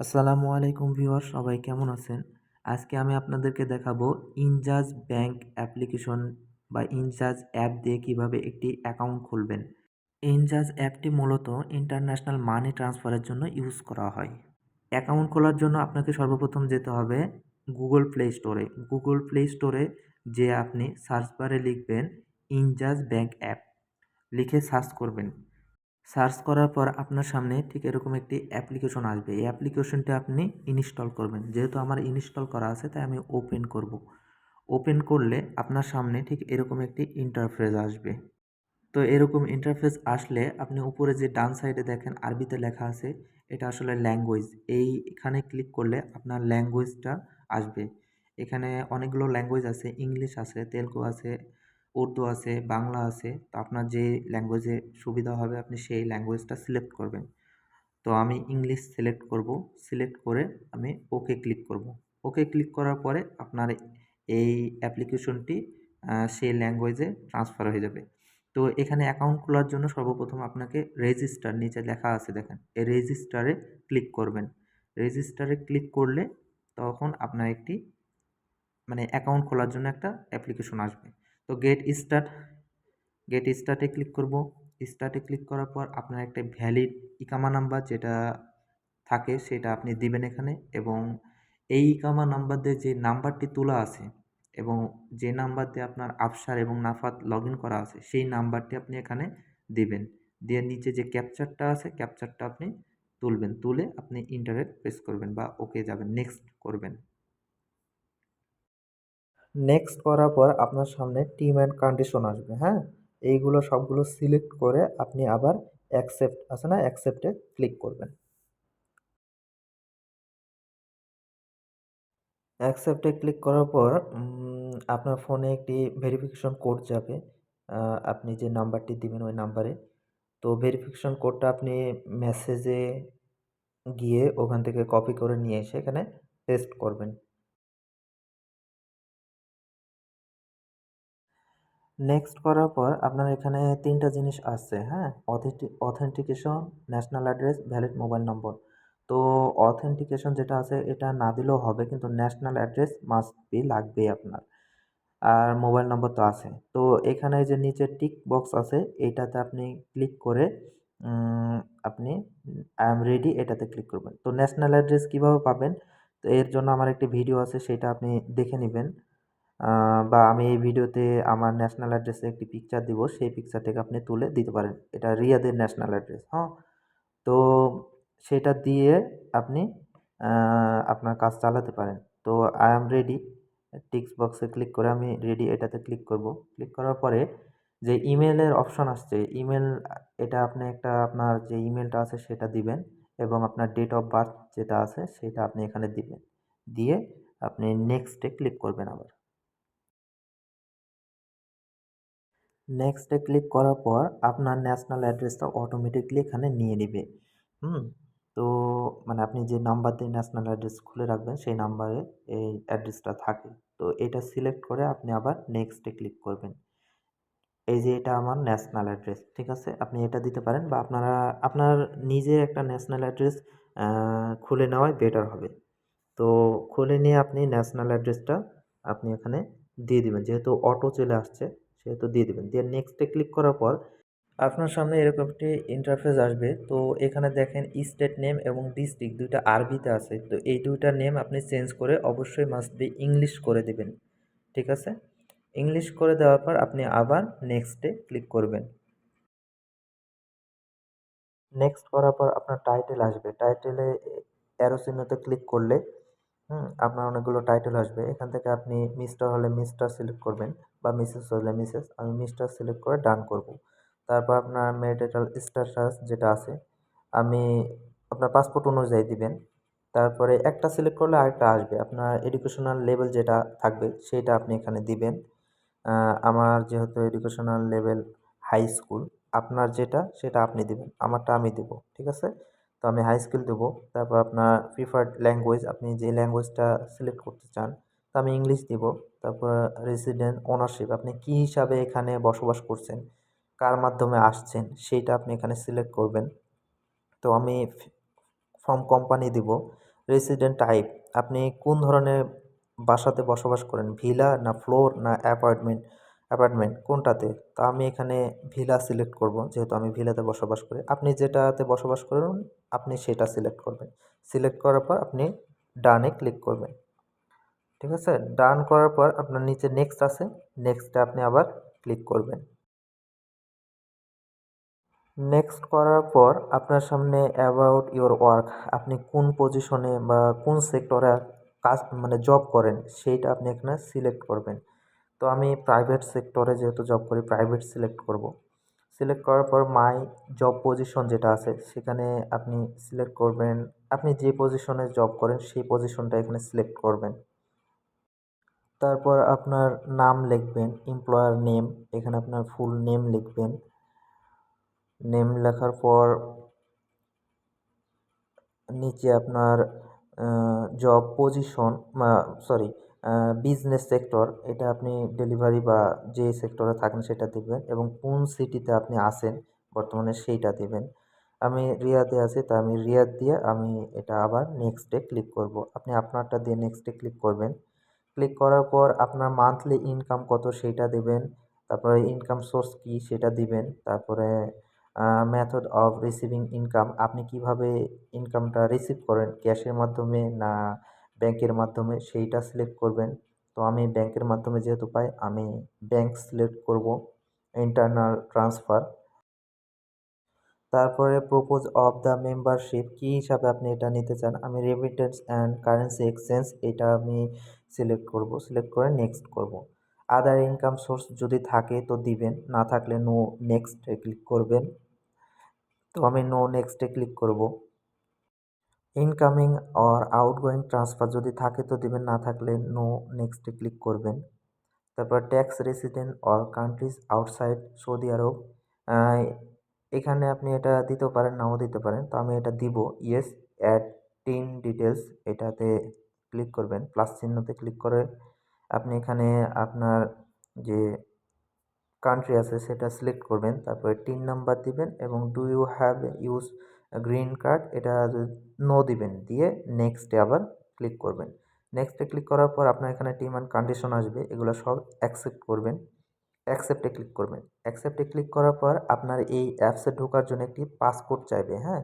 আসসালামু আলাইকুম ভিউয়ার সবাই কেমন আছেন? আজকে আমি আপনাদেরকে দেখাবো ইনজাজ ব্যাংক অ্যাপ্লিকেশন বা ইনজাজ অ্যাপ দিয়ে কীভাবে একটি অ্যাকাউন্ট খুলবেন। ইনজাজ অ্যাপটি মূলত ইন্টারন্যাশনাল মানি ট্রান্সফারের জন্য ইউজ করা হয়। অ্যাকাউন্ট খোলার জন্য আপনাকে সর্বপ্রথম যেতে হবে গুগল প্লে স্টোরে। গুগল প্লে স্টোরে যে আপনি সার্চ বারে লিখবেন ইনজাজ ব্যাংক অ্যাপ। লিখে সার্চ করবেন। সার্চ করার পর আপনার সামনে ঠিক এরকম একটি অ্যাপ্লিকেশন আসবে। এই অ্যাপ্লিকেশনটি আপনি ইনস্টল করবেন। যেহেতু আমার ইনস্টল করা আছে, তাই আমি ওপেন করব। ওপেন করলে আপনার সামনে ঠিক এরকম একটি ইন্টারফেস আসবে। তো এরকম ইন্টারফেস আসলে আপনি উপরে যে ডান সাইডে দেখেন, আরবিতে লেখা আছে, এটা আসলে ল্যাঙ্গুয়েজ। এইখানে ক্লিক করলে আপনার ল্যাঙ্গুয়েজটা আসবে। এখানে অনেকগুলো ল্যাঙ্গুয়েজ আছে, ইংলিশ আছে, তেলগু আছে উর্দু আছে, বাংলা আছে, তো আপনার যে ল্যাঙ্গুয়েজে সুবিধা হবে আপনি সেই ল্যাঙ্গুয়েজটা সিলেক্ট করবেন। তো আমি ইংলিশ সিলেক্ট করব সিলেক্ট করে আমি ওকে ক্লিক করব। ওকে ক্লিক করার পরে আপনার এই অ্যাপ্লিকেশনটি সেই ল্যাঙ্গুয়েজে ট্রান্সফার হয়ে যাবে। তো এখানে অ্যাকাউন্ট খোলার জন্য সর্বপ্রথম আপনাকে রেজিস্টার নিচে লেখা আছে দেখেন, এই রেজিস্টারে ক্লিক করবেন। রেজিস্টারে ক্লিক করলে তখন আপনার একটি মানে অ্যাকাউন্ট খোলার জন্য একটা অ্যাপ্লিকেশন আসবে। তো গেট স্টার্ট গেট স্টার্টে ক্লিক করব। স্টার্টে ক্লিক করার পর আপনার একটা ভ্যালিড ইকামা নাম্বার যেটা থাকে সেটা আপনি দিবেন এখানে এবং এই ইকামা নাম্বার দিয়ে যে নাম্বারটি তোলা আছে এবং যে নাম্বার দিয়ে আপনার আফসার এবং নাফাত লগ করা আছে সেই নাম্বারটি আপনি এখানে দিবেন। দিয়ে নিচে যে ক্যাপচারটা আছে ক্যাপচারটা আপনি তুলবেন। তুলে আপনি ইন্টারনেট প্রেস করবেন বা ওকে যাবেন নেক্সট করবেন। নেক্সট করার পর আপনার সামনে টিম অ্যান্ড কন্ডিশন আসবে হ্যাঁ? এইগুলো সবগুলো সিলেক্ট করে আপনি আবার অ্যাকসেপ্ট আছে না? অ্যাকসেপ্টে ক্লিক করবেন। অ্যাকসেপ্টে ক্লিক করার পর আপনার ফোনে একটি ভেরিফিকেশন কোড যাবে। আপনি যে নাম্বারটি দিবেন ওই নাম্বারে তো ভেরিফিকেশন কোডটা আপনি মেসেজে গিয়ে ওখান থেকে কপি করে নিয়ে এসে এখানে পেস্ট করবেন। নেক্সট করার পর আপনার এখানে তিনটা জিনিস আসছে হ্যাঁ? Authentication national address valid mobile number তো অথেন্টিকেশন যেটা আছে, এটা না দিলেও হবে, কিন্তু ন্যাশনাল অ্যাড্রেস মাস্ট বি লাগবেই আপনার। আর মোবাইল নম্বর তো আছে। তো এখানে যে নিচে টিক বক্স আছে, এটাতে আপনি ক্লিক করে আপনি আই এম রেডি এটাতে ক্লিক করবেন। তো ন্যাশনাল অ্যাড্রেস কীভাবে পাবেন? তো এর জন্য আমার একটি ভিডিও আছে, সেটা আপনি দেখে নেবেন। বা আমি এই ভিডিওতে আমার ন্যাশনাল অ্যাড্রেসে একটি পিকচার দিব, সেই পিকচারটাকে আপনি তুলে দিতে পারেন। এটা রিয়াদের ন্যাশনাল অ্যাড্রেস হ্যাঁ? তো সেটা দিয়ে আপনি আপনার কাজ চালাতে পারেন। তো আই অ্যাম রেডি টিক্স বক্সে ক্লিক করে আমি রেডি এটাতে ক্লিক করব। ক্লিক করার পরে যে ইমেলের অপশন আসছে ইমেল এটা আপনি একটা আপনার যে ইমেলটা আছে সেটা দিবেন এবং আপনার ডেট অফ বার্থ যেটা আছে সেটা আপনি এখানে দিবেন। দিয়ে আপনি নেক্সটে ক্লিক করবেন আবার। নেক্সটে ক্লিক করার পর আপনার ন্যাশনাল অ্যাড্রেসটা অটোমেটিকলি এখানে নিয়ে নেবে। হুম? তো মানে আপনি যে নাম্বার দিয়ে ন্যাশনাল অ্যাড্রেস খুলে রাখবেন, সেই নাম্বারে এই অ্যাড্রেসটা থাকে। তো এটা সিলেক্ট করে আপনি আবার নেক্সটে ক্লিক করবেন। এই যে এটা আমার ন্যাশনাল অ্যাড্রেস ঠিক আছে? আপনি এটা দিতে পারেন বা আপনারা, আপনার নিজে একটা ন্যাশনাল অ্যাড্রেস খুলে নেওয়াই বেটার হবে। তো খুলে নিয়ে আপনি ন্যাশনাল অ্যাড্রেসটা আপনি এখানে দিয়ে দেবেন। যেহেতু অটো চলে আসছে সেহেতু দিয়ে দেবেন। দিয়ে নেক্সটে ক্লিক করার পর আপনার সামনে এরকম একটি ইন্টারফেস আসবে। তো এখানে দেখেন স্টেট নেম এবং ডিস্ট্রিক্ট দুইটা আরবিতে আছে। তো এই দুইটা নেম আপনি চেঞ্জ করে অবশ্যই মাস্ট বি ইংলিশ করে দেবেন। ঠিক আছে? ইংলিশ করে দেওয়ার পর আপনি আবার নেক্সটে ক্লিক করবেন। নেক্সট করার পর আপনার টাইটেল আসবে। টাইটেলে অ্যারো চিহ্নতে ক্লিক করলে হুম, আপনার অনেকগুলো টাইটেল আসবে। এখান থেকে আপনি মিস্টার হলে মিস্টার সিলেক্ট করবেন বা মিসেস হলে মিসেস আমি মিস্টার সিলেক্ট করে ডান করব। তারপর আপনার মেরিটাল স্ট্যাটাস যেটা আছে, আমি আপনার পাসপোর্ট অনুযায়ী দিবেন। তারপরে একটা সিলেক্ট করলে আরেকটা আসবে। আপনার এডুকেশনাল লেভেল যেটা থাকবে, সেটা আপনি এখানে দিবেন। আমার যেহেতু এডুকেশনাল লেভেল হাই স্কুল আপনার যেটা, সেটা আপনি দিবেন। আমারটা আমি দেবো, ঠিক আছে? তো আমি হাই স্কিল দেবো। তারপর আপনার প্রিফার্ড ল্যাঙ্গুয়েজ আপনি যে ল্যাঙ্গুয়েজটা সিলেক্ট করতে চান, তো আমি ইংলিশ দিব। তারপর রেসিডেন্ট ওনারশিপ আপনি কী হিসাবে এখানে বসবাস করছেন, কার মাধ্যমে আসছেন, সেইটা আপনি এখানে সিলেক্ট করবেন। তো আমি ফ্রম কোম্পানি দিব। রেসিডেন্ট টাইপ আপনি কোন ধরনের বাসাতে বসবাস করেন ভিলা না ফ্লোর না অ্যাপার্টমেন্ট অ্যাপার্টমেন্ট কোনটাতে? তা আমি এখানে ভিলা সিলেক্ট করব, যেহেতু আমি ভিলাতে বসবাস করি। আপনি যেটাতে বসবাস করুন আপনি সেটা সিলেক্ট করবেন। সিলেক্ট করার পর আপনি ডানে ক্লিক করবেন। ঠিক আছে? ডান করার পর আপনার নিচে নেক্সট আছে। নেক্সটে আপনি আবার ক্লিক করবেন। নেক্সট করার পর আপনার সামনে অ্যাবাউট ইওর ওয়ার্ক আপনি কোন পজিশনে বা কোন সেক্টরে কাজ মানে জব করেন, সেইটা আপনি এখানে সিলেক্ট করবেন। তো আমি প্রাইভেট সেক্টরে যেহেতু জব করি প্রাইভেট সিলেক্ট করব। সিলেক্ট করার পর মাই জব পজিশন যেটা আছে, সেখানে আপনি সিলেক্ট করবেন। আপনি যে পজিশনে জব করেন, সেই পজিশনটা এখানে সিলেক্ট করবেন। তারপর আপনার নাম লিখবেন এমপ্লয়ার নেম এখানে আপনার ফুল নেম লিখবেন। নেম লেখার পর নিচে আপনার job position sorry business sector এটা আপনি ডেলিভারি বা যে সেক্টরে থাকেন সেটা দেবেন এবং কোন সিটিতে আপনি আসেন বর্তমানে সেইটা দেবেন। আমি রিয়াদে আছি, তা আমি রিয়াদ দিয়ে আমি এটা আবার নেক্সটে ক্লিক করব। আপনি আপনারটা দিয়ে নেক্সটে ক্লিক করবেন। ক্লিক করার পর আপনার মান্থলি ইনকাম কত সেইটা দেবেন, তারপরে ইনকাম সোর্স কী সেটা দিবেন, তারপরে মেথড অফ রিসিভিং ইনকাম আপনি কীভাবে ইনকামটা রিসিভ করেন ক্যাশের মাধ্যমে না ব্যাংকের মাধ্যমে সেইটা সিলেক্ট করবেন। তো আমি ব্যাংকের মাধ্যমে যেহেতু পাই, আমি ব্যাংক সিলেক্ট করব ইন্টারনাল ট্রান্সফার তারপরে প্রপোজ অফ দ্য মেম্বারশিপ কী হিসাবে আপনি এটা নিতে চান? আমি রেমিটেন্স অ্যান্ড কারেন্সি এক্সচেঞ্জ এটা আমি সিলেক্ট করব সিলেক্ট করে নেক্সট করব। আদার ইনকাম সোর্স যদি থাকে তো দিবেন, না থাকলে নো নেক্সটে ক্লিক করবেন। তো আমি নো নেক্সটে ক্লিক করব। ইনকামিং অর আউটগোয়িং ট্রান্সফার যদি থাকে তো দিবেন, না থাকলে নো, নেক্সটে ক্লিক করবেন। তারপর tax resident or countries outside Saudi Arab এখানে আপনি এটা দিতেও পারেন, নাও দিতে পারেন। তো আমি এটা দিব ইয়েস অ্যাড টিন ডিটেলস এটাতে ক্লিক করবেন প্লাস চিহ্নতে ক্লিক করে আপনি এখানে আপনার যে কান্ট্রি আছে সেটা সিলেক্ট করবেন। তারপরে টিন নাম্বার দিবেন এবং do you have use green card, এটা নো দিবেন, দিয়ে নেক্সটে আবার ক্লিক করবেন। নেক্সটে ক্লিক করার পর আপনার এখানে টিম অ্যান্ড কন্ডিশন আসবে, এগুলো সব অ্যাকসেপ্ট করবেন। অ্যাকসেপ্টে ক্লিক করবেন। অ্যাকসেপ্টে ক্লিক করার পর আপনার এই অ্যাপসে ঢোকার জন্য একটি পাসকোড চাইবে হ্যাঁ?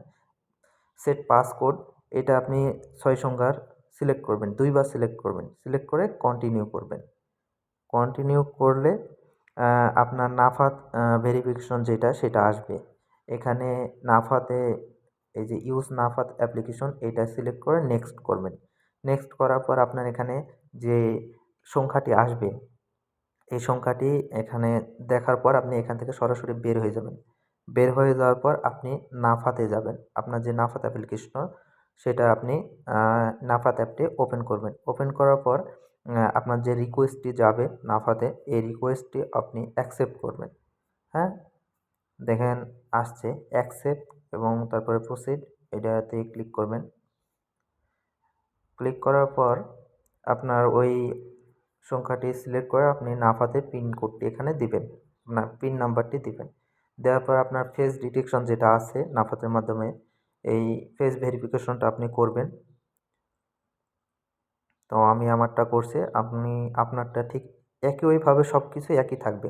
সেট পাসকোড এটা আপনি ছয় সংখ্যার সিলেক্ট করবেন, দুইবার সিলেক্ট করবেন। সিলেক্ট করে কন্টিনিউ করবেন। কন্টিনিউ করলে আপনার নাফাত ভেরিফিকেশন যেটা, সেটা আসবে। এখানে নাফাতে এই যে ইউজ নাফাত অ্যাপ্লিকেশন এটা সিলেক্ট করে নেক্সট করবেন। নেক্সট করার পর আপনার এখানে যে সংখ্যাটি আসবে, এই সংখ্যাটি এখানে দেখার পর আপনি এখান থেকে সরাসরি বের হয়ে যাবেন। বের হয়ে যাওয়ার পর আপনি নাফাতে যাবেন। আপনার যে নাফাত অ্যাপ্লিকেশন সেটা আপনি নাফাত অ্যাপটি ওপেন করবেন। ওপেন করার পর আপনার যে রিকোয়েস্টটি যাবে নাফাতে, এই রিকোয়েস্টটি আপনি অ্যাকসেপ্ট করবেন। হ্যাঁ? দেখেন, আসছে। অ্যাকসেপ্ট এবং তারপরে প্রসিড এটাতে ক্লিক করবেন। ক্লিক করার পর আপনার ওই সংখ্যাটি সিলেক্ট করে আপনি নাফাতে পিন কোডটি এখানে দিবেন, না পিন নাম্বারটি দিবেন। দেওয়ার পর আপনার ফেস ডিটেকশন যেটা আছে নাফাতের মাধ্যমে, এই ফেস ভেরিফিকেশনটা আপনি করবেন। তো আমি আমারটা করছি, আপনি, আপনারটা ঠিক একইভাবে সব কিছু একই থাকবে।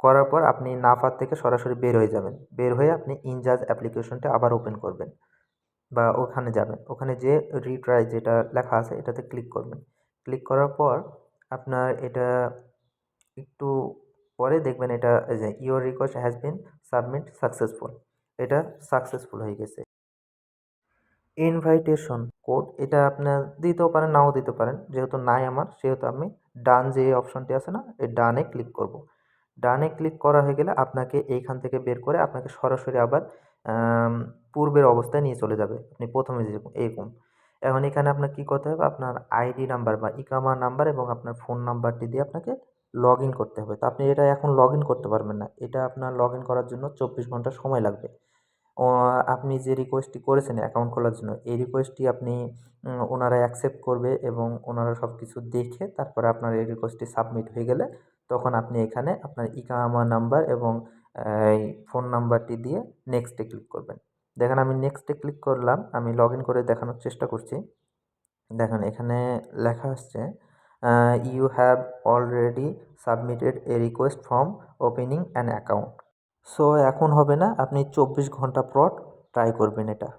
করার পর আপনি নাফার থেকে সরাসরি বের হয়ে যাবেন। বের হয়ে আপনি ইনজাজ অ্যাপ্লিকেশনটা আবার ওপেন করবেন বা ওখানে যাবেন। ওখানে যে রিট্রাই যেটা লেখা আছে এটাতে ক্লিক করবেন। ক্লিক করার পর আপনার এটা একটু পরে দেখবেন এটা যে your request has been submit successful এটা সাকসেসফুল হয়ে গেছে। ইনভাইটেশন কোড এটা আপনার দিতেও পারেন, নাও দিতে পারেন। যেহেতু নাই আমার, সেহেতু আমি ডান যে অপশনটি আছে না, এই ডানে ক্লিক করব। ডানে ক্লিক করা হয়ে গেলে আপনাকে এইখান থেকে বের করে আপনাকে সরাসরি আবার পূর্বের অবস্থায় নিয়ে চলে যাবে। আপনি প্রথমে যেরকম এরকম। এখন এখানে আপনার কী করতে হবে? আপনার আইডি নাম্বার বা ইকামা নাম্বার এবং আপনার ফোন নাম্বারটি দিয়ে আপনাকে লগ ইন করতে হবে। তো আপনি এটা এখন লগ ইন করতে পারবেন না। এটা আপনার লগ ইন করার জন্য চব্বিশ ঘণ্টা সময় লাগবে। আপনি যে রিকোয়েস্টটি করেছেন অ্যাকাউন্ট খোলার জন্য, এই রিকোয়েস্টটি আপনি ওনারা অ্যাকসেপ্ট করবে এবং ওনারা সব কিছু দেখে তারপরে আপনার এই রিকোয়েস্টটি সাবমিট হয়ে গেলে তখন আপনি এখানে আপনার ইকামা নাম্বার এবং এই ফোন নাম্বারটি দিয়ে নেক্সটে ক্লিক করবেন। দেখেন আমি নেক্সটে ক্লিক করলাম, আমি লগ ইন করে দেখানোর চেষ্টা করছি। দেখেন এখানে লেখা আসছে you have already submitted a request from opening an account so এখন হবে না, আপনি চব্বিশ ঘণ্টা পর ট্রাই করবেন এটা।